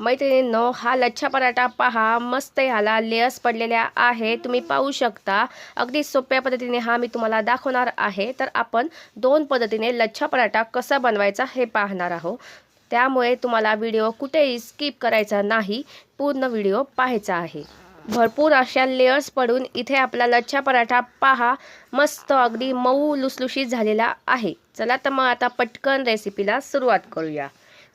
मैत्रिणींनो हा लच्छा पराठा पहा. मस्त ह्याला लेयर्स पडलेल्या आहे तुम्ही पाहू शकता. अगदी सोप्या पद्धतीने हा मी तुम्हाला दाखवणार आहे. तर आपण दोन पद्धतीने लच्छा पराठा कसा बनवायचा हे पाहणार आहोत. त्यामुळे तुम्हाला व्हिडिओ कुठेही स्किप करायचा नाही. पूर्ण व्हिडिओ पाहायचा आहे. भरपूर अशा लेयर्स पडून इथे आपला लच्छा पराठा पहा. मस्त अगदी मऊ लुसलुशीत झालेला आहे. चला तर मग आता पटकन रेसिपीला सुरुवात करूया.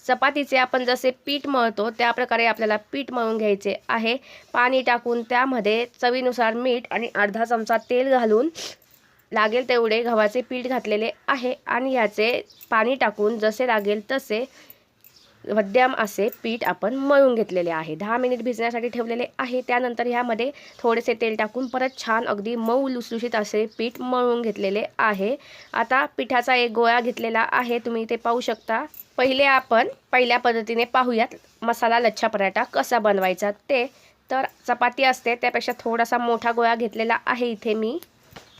चपातीचे आपण जसे पीठ मळतो त्या प्रकारे आपल्याला पीठ मळून घ्यायचे आहे. पाणी टाकून त्यामध्ये चवीनुसार मीठ आणि अर्धा चमचा तेल घालून लागेल तेवढे गव्हाचे पीठ घातलेले आहे. आणि याचे पाणी टाकून जसे लागेल तसे मध्यम असे पीठ आपण मळून घेतलेले आहे. दहा मिनिट भिजण्यासाठी ठेवलेले आहे. त्यानंतर ह्यामध्ये थोडेसे तेल टाकून परत छान अगदी मऊ लुसलुशीत असे पीठ मळून घेतलेले आहे. आता पिठाचा एक गोळा घेतलेला आहे. तुम्ही ते पाहू शकता. पहिले आपण पहिल्या पद्धतीने पाहूयात मसाला लच्छा पराठा कसा बनवायचा ते. तर चपाती असते त्यापेक्षा थोडासा मोठा गोळा घेतलेला आहे इथे मी.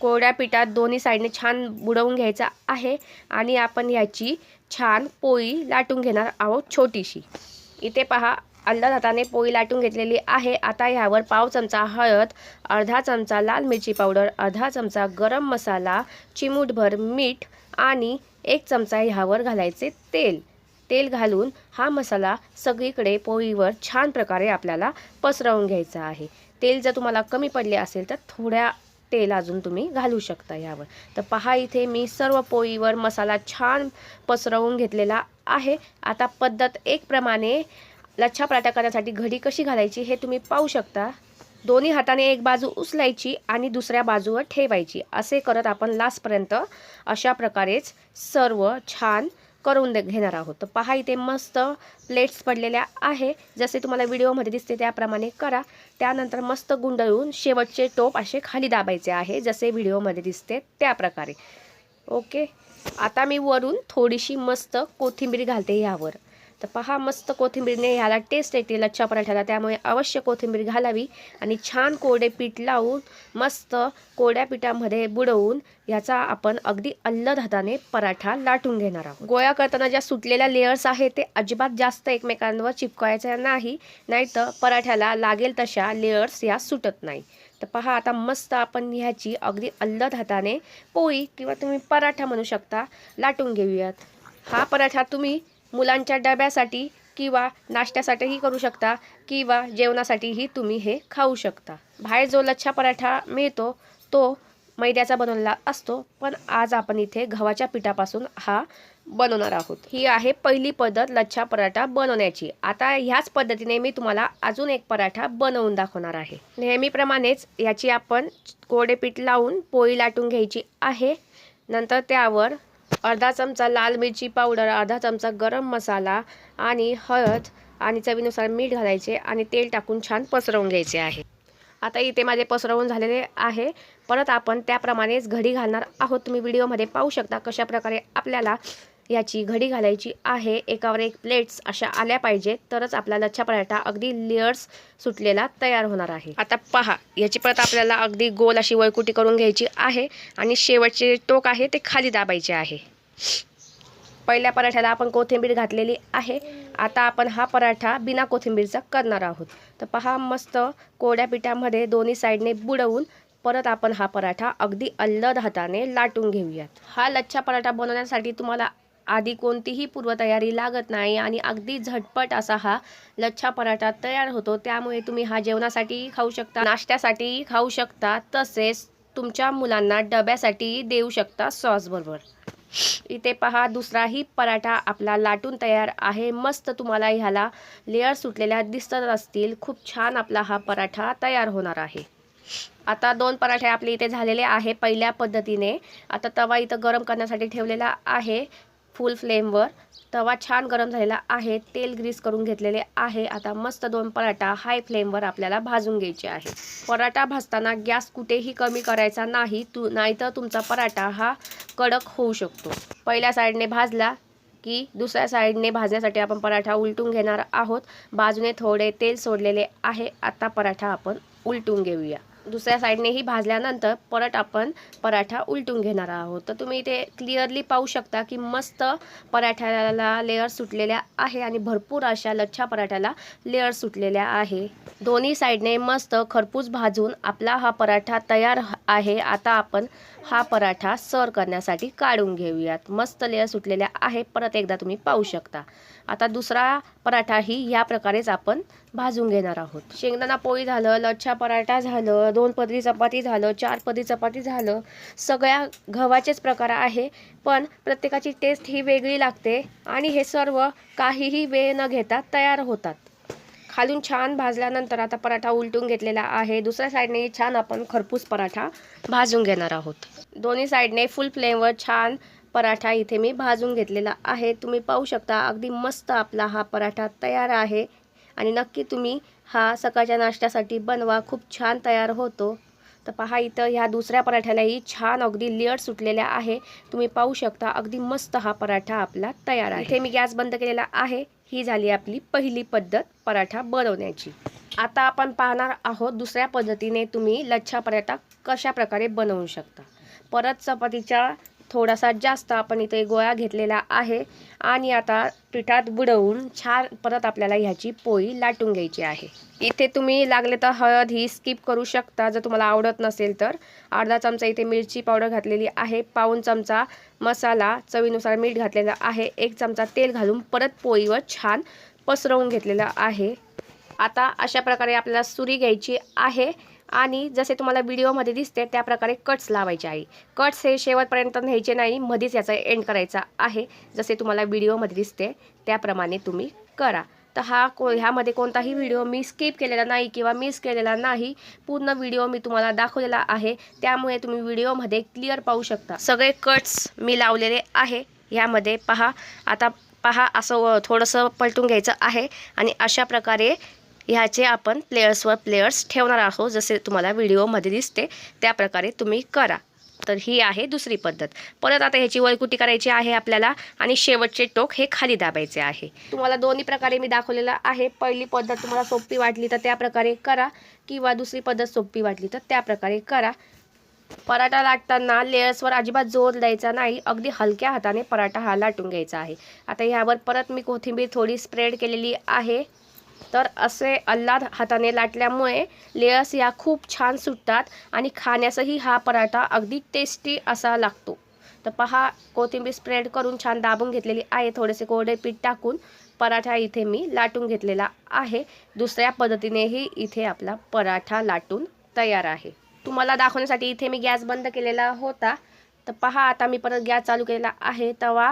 कोरड्या पिठात दोन्ही साईडने छान बुडवून घ्यायचा आहे आणि आपण ह्याची छान पोळी लाटून घेणार आहोत छोटीशी. इथे पहा अलगद हाताने पोळी लाटून घेतलेली आहे. आता ह्यावर पाव चमचा हळद अर्धा चमचा लाल मिरची पावडर अर्धा चमचा गरम मसाला चिमूटभर मीठ आणि एक चमचा ह्यावर घालायचे तेल. तेल घालून हा मसाला सगळीकडे पोळीवर छान प्रकारे आपल्याला पसरवून घ्यायचा आहे. तेल जर तुम्हाला कमी पडले असेल तर थोड्या तेल अजून तुम्ही घालू शकता यावर. तर पहा इथे मी सर्व पोळीवर मसाला छान पसरवून घेतलेला आहे. आता पद्धत एक प्रमाणे लच्छा पराठा करण्यासाठी घडी कशी घालायची हे तुम्ही पाहू शकता. दोन्ही हाताने एक बाजू उचलायची आणि दुसऱ्या बाजूवर ठेवायची. असे करत आपण लास्टपर्यंत अशा प्रकारेच सर्व छान करून दे घेणार आहोत. तर पहा इथे मस्त प्लेट्स पडलेल्या आहे. जसे तुम्हाला व्हिडिओमध्ये दिसते त्याप्रमाणे करा. त्यानंतर मस्त गुंडळून शेवटचे टोप असे खाली दाबायचे आहे जसे व्हिडिओमध्ये दिसते त्याप्रकारे. ओके? आता मी वरून थोडीशी मस्त कोथिंबीर घालते ह्यावर तर पहा मस्त कोथिंबीरने ह्याला टेस्ट येते लच्छा पराठ्याला. त्यामुळे अवश्य कोथिंबीर घालावी आणि छान कोरडे पीठ लावून मस्त कोरड्या पिठामध्ये बुडवून याचा आपण अगदी अल्लद हाताने पराठा लाटून घेणार आहोत. गोळा करताना ज्या सुटलेल्या लेयर्स आहेत ते अजिबात जास्त एकमेकांवर चिपकायच्या नाही नाहीतर पराठ्याला लागेल तशा लेयर्स या सुटत नाही. तर पहा आता मस्त आपण ह्याची अगदी अल्लद हाताने पोळी किंवा तुम्ही पराठा म्हणू शकता लाटून घेऊयात. हा पराठा तुम्ही मुलांच्या डब्यासाठी किंवा नाश्त्यासाठीही करू शकता किंवा जेवणासाठीही तुम्ही हे खाऊ शकता. बाहेर जो लच्छा पराठा मिळतो तो मैद्याचा बनवलेला असतो. पण आज आपण इथे गव्हाच्या पिठापासून हा बनवणार आहोत. ही आहे पहिली पद्धत लच्छा पराठा बनवण्याची. आता ह्याच पद्धतीने मी तुम्हाला अजून एक पराठा बनवून दाखवणार आहे. नेहमीप्रमाणेच याची आपण कोडेपीठ लावून पोळी लाटून घ्यायची आहे. नंतर त्यावर अर्धा चमचा लाल मिरची पावडर अर्धा चमचा गरम मसाला आणि हळद आणि चवीनुसार मीठ घालायचे आणि तेल टाकून छान पसरवून घ्यायचे आहे. आता इथे माझे पसरवून झालेले आहे. परत आपण त्याप्रमाणेच घडी घालणार आहोत. तुम्ही व्हिडिओमध्ये पाहू शकता कशाप्रकारे आपल्याला याची घडी घालायची आहे. एकावर एक प्लेट्स अशा आल्या पाहिजे. तरच आपला लच्छा पराठा अगदी लेअर्स सुटलेला तयार होणार आहे. आता पहा याची परत आपल्याला अगदी गोल अशी वळकुटी करून घ्यायची आहे आणि शेवटचे टोक आहे ते खाली दाबायचे आहे. पहिल्या पराठ्याला आपण कोथिंबीर घातलेली आहे. आता आपण हा पराठा बिना कोथिंबीरचा करणार आहोत. तर पहा मस्त कोड्या पिठामध्ये दोन्ही साईडने बुडवून परत आपण हा पराठा अगदी अल्लद हाताने लाटून घेऊयात. हा लच्छा पराठा बनवण्यासाठी तुम्हाला आधी कोणतीही पूर्वतयारी लागत नाही आणि अगदी झटपट असा हा लच्छा पराठा तयार होतो. त्यामुळे तुम्ही हा जेवणासाठीही खाऊ शकता नाश्त्यासाठीही खाऊ शकता तसेच तुमच्या मुलांना डब्यासाठी देऊ शकता सॉसबरोबर. इथे पहा दुसराही पराठा आपला लाटून तयार आहे. मस्त तुम्हाला ह्याला लेअर सुटलेल्या दिसत असतील. खूप छान आपला हा पराठा तयार होणार आहे. आता दोन पराठे आपले इथे झालेले आहे पहिल्या पद्धतीने. आता तवा इथं गरम करण्यासाठी ठेवलेला आहे फुल फ्लेमवर तवा छान गरम झालेला आहे. तेल ग्रीस करून घेतलेले आहे. आता मस्त दोन पराठा हाय फ्लेमवर आपल्याला भाजून घ्यायचे आहे. पराठा भाजताना गॅस कुठेही कमी करायचा नाही. तू नाहीतर तुमचा पराठा हा कडक होऊ शकतो. पहिल्या साईडने भाजला की दुसऱ्या साईडने भाजण्यासाठी आपण पराठा उलटून घेणार आहोत. बाजूने थोडे तेल सोडलेले आहे. आता पराठा आपण उलटून घेऊया. दुसऱ्या साईडनेही भाजल्यानंतर परत आपण पराठा उलटून घेणार आहोत. तर तुम्ही इथे क्लिअरली पाहू शकता की मस्त पराठ्याला लेअर सुटलेल्या आहे आणि भरपूर अशा लच्छा पराठ्याला लेअर सुटलेल्या आहे. दोन्ही साईडने मस्त खरपूस भाजून आपला हा पराठा तयार आहे. आता आपण हा पराठा सर्व करण्यासाठी काढून घेऊयात. मस्त लेअर सुटलेल्या आहे. परत एकदा तुम्ही पाहू शकता. आता दुसरा पराठाही या प्रकारेच आपण भाजून घेणार आहोत. शेंगदाणा पोळी झालं लच्छा पराठा झालं दोन पदरी चपाती झालं चार पदरी चपाती झालं सगळ्या गव्हाचेच प्रकार आहे पण प्रत्येकाची टेस्ट ही वेगळी लागते आणि हे सर्व काहीही वेळ न घेता तयार होतात. खालून छान भाजल्यानंतर आता पराठा उलटून घेतलेला आहे. दुसऱ्या साईडने छान आपण खरपूस पराठा भाजून घेणार आहोत. दोन्ही साईडने फुल फ्लेमवर छान पराठा इथे मी भाजून घेतलेला आहे. तुम्ही पाहू शकता अगदी मस्त आपला हा पराठा तयार आहे. आणि नक्की तुम्ही हा सकाळच्या नाश्त्यासाठी बनवा खूप छान तयार होतो. तर पहा इथं ह्या दुसऱ्या पराठ्यालाही छान अगदी लेअर सुटलेल्या आहे. तुम्ही पाहू शकता अगदी मस्त हा पराठा आपला तयार आहे. इथे मी गॅस बंद केलेला आहे. ही झाली आपली पहिली पद्धत पराठा बनवण्याची. आता आपण पाहणार आहोत दुसऱ्या पद्धतीने तुम्ही लच्छा पराठा कशा प्रकारे बनवू शकता. परत चपातीच्या थोडासा जास्त आपण इथे गोळा घेतलेला आहे. आणि आता पिठात बुडवून छान परत आपल्याला ह्याची पोळी लाटून घ्यायची आहे. इथे तुम्ही लागले तर हळद ही स्किप करू शकता जर तुम्हाला आवडत नसेल तर. अर्धा चमचा इथे मिरची पावडर घातलेली आहे. पाऊन चमचा मसाला चवीनुसार मीठ घातलेलं आहे. एक चमचा तेल घालून परत पोळीवर छान पसरवून घेतलेलं आहे. आता अशा प्रकारे आपल्याला सुरी घ्यायची आहे. आणि जसे तुम्हाला व्हिडिओमध्ये दिसते त्या प्रकारे कट्स लावायचे आहे. कट्स हे शेवटपर्यंत न्यायचे नाही मध्येच याचा एंड करायचा आहे. जसे तुम्हाला व्हिडिओमध्ये दिसते त्याप्रमाणे तुम्ही करा. तर हा को ह्यामध्ये कोणताही व्हिडिओ मी स्किप केलेला नाही किंवा मिस केलेला नाही पूर्ण व्हिडिओ मी तुम्हाला दाखवलेला आहे. त्यामुळे तुम्ही व्हिडिओमध्ये क्लिअर पाहू शकता. सगळे कट्स मी लावलेले आहे. ह्यामध्ये पहा आता पहा असं थोडंसं पलटून घ्यायचं आहे. आणि अशा प्रकारे ह्याचे आपण प्लेयर्सवर प्लेयर्स ठेवणार आहोत. जसे तुम्हाला व्हिडिओमध्ये दिसते त्या प्रकारे तुम्ही करा. तर ही आहे दुसरी पद्धत. परत आता ह्याची वळकुटी करायची आहे आपल्याला आणि शेवटचे टोक हे खाली दाबायचे आहे. तुम्हाला दोन्ही प्रकारे मी दाखवलेलं आहे. पहिली पद्धत तुम्हाला सोपी वाटली तर त्या प्रकारे करा किंवा दुसरी पद्धत सोपी वाटली तर त्या प्रकारे करा. पराठा लाटताना लेयर्सवर अजिबात जोर द्यायचा नाही. अगदी हलक्या हाताने पराठा हा लाटून घ्यायचा आहे. आता ह्यावर परत मी कोथिंबीर थोडी स्प्रेड केलेली आहे. तर असे अल्लाद हाताने लाटल्यामुळे लेयर्स या खूप छान सुटतात आणि खाण्यासही हा पराठा अगदी टेस्टी असा लागतो. तर पहा कोथिंबीर स्प्रेड करून छान दाबून घेतलेली आहे. थोडेसे कोरडे पीठ टाकून पराठा इथे मी लाटून घेतलेला आहे. दुसऱ्या पद्धतीनेही इथे आपला पराठा लाटून तयार आहे. तुम्हाला दाखवण्यासाठी इथे मी गॅस बंद केलेला होता. तर पहा आता मी परत गॅस चालू केलेला आहे. तवा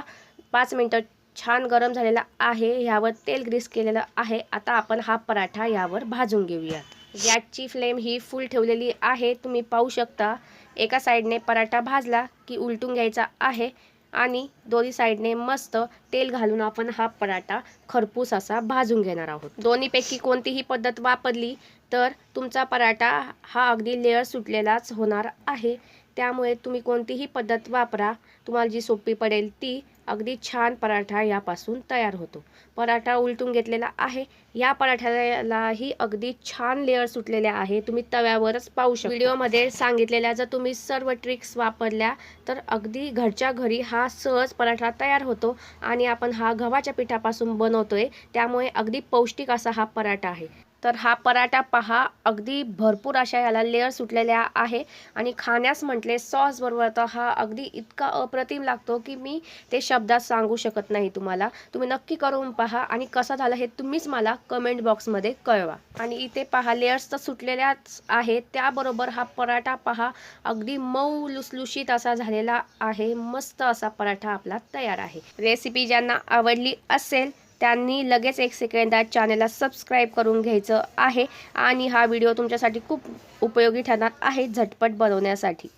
पाच मिनटं छान गरम झालेला आहे ह्यावर तेल ग्रीस केलेलं आहे. आता आपण हा पराठा यावर भाजून घेऊयात गॅसची फ्लेम ही फुल ठेवलेली आहे. तुम्ही पाहू शकता एका साईडने पराठा भाजला की उलटून घ्यायचा आहे आणि दोन्ही साईडने मस्त तेल घालून आपण हा पराठा खरपूस असा भाजून घेणार आहोत. दोन्हीपैकी कोणतीही पद्धत वापरली तर तुमचा पराठा हा अगदी लेअर सुटलेलाच होणार आहे. त्यामुळे तुम्ही कोणतीही पद्धत वापरा. तुम्हाला जी सोपी पडेल ती अगदी छान पराठा यापासून तयार होतो. पराठा उलटून घेतलेला आहे. या पराठ्यालाही अगदी छान लेअर सुटलेले आहे तुम्ही तव्यावरच पाहू शकता. व्हिडिओमध्ये सांगितलेल्या जर तुम्ही सर्व ट्रिक्स वापरल्या तर अगदी घरच्या घरी हा सहज पराठा तयार होतो आणि आपण हा गव्हाच्या पिठापासून बनवतोय. त्यामुळे अगदी पौष्टिक असा हा पराठा आहे. तर हा पराठा पहा. अगदी भरपूर अशा याला लेअर सुटलेल्या आहे. आणि खाण्यास म्हटले सॉसबरोबर तर हा अगदी इतका अप्रतिम लागतो की मी ते शब्दात सांगू शकत नाही तुम्हाला. तुम्ही नक्की करून पहा आणि कसा झाला हे तुम्हीच मला कमेंट बॉक्समध्ये कळवा. आणि इथे पहा लेअर्स तर सुटलेल्याच आहेत. त्याबरोबर हा पराठा पहा. अगदी मऊ लुसलुशीत असा झालेला आहे. मस्त असा पराठा आपला तयार आहे. रेसिपी ज्यांना आवडली असेल त्यांनी लगेच एक सेकंदात चॅनलला सबस्क्राईब करून घ्यायचं आहे. आणि हा व्हिडिओ तुमच्यासाठी खूप उपयोगी ठरणार आहे झटपट बनवण्यासाठी.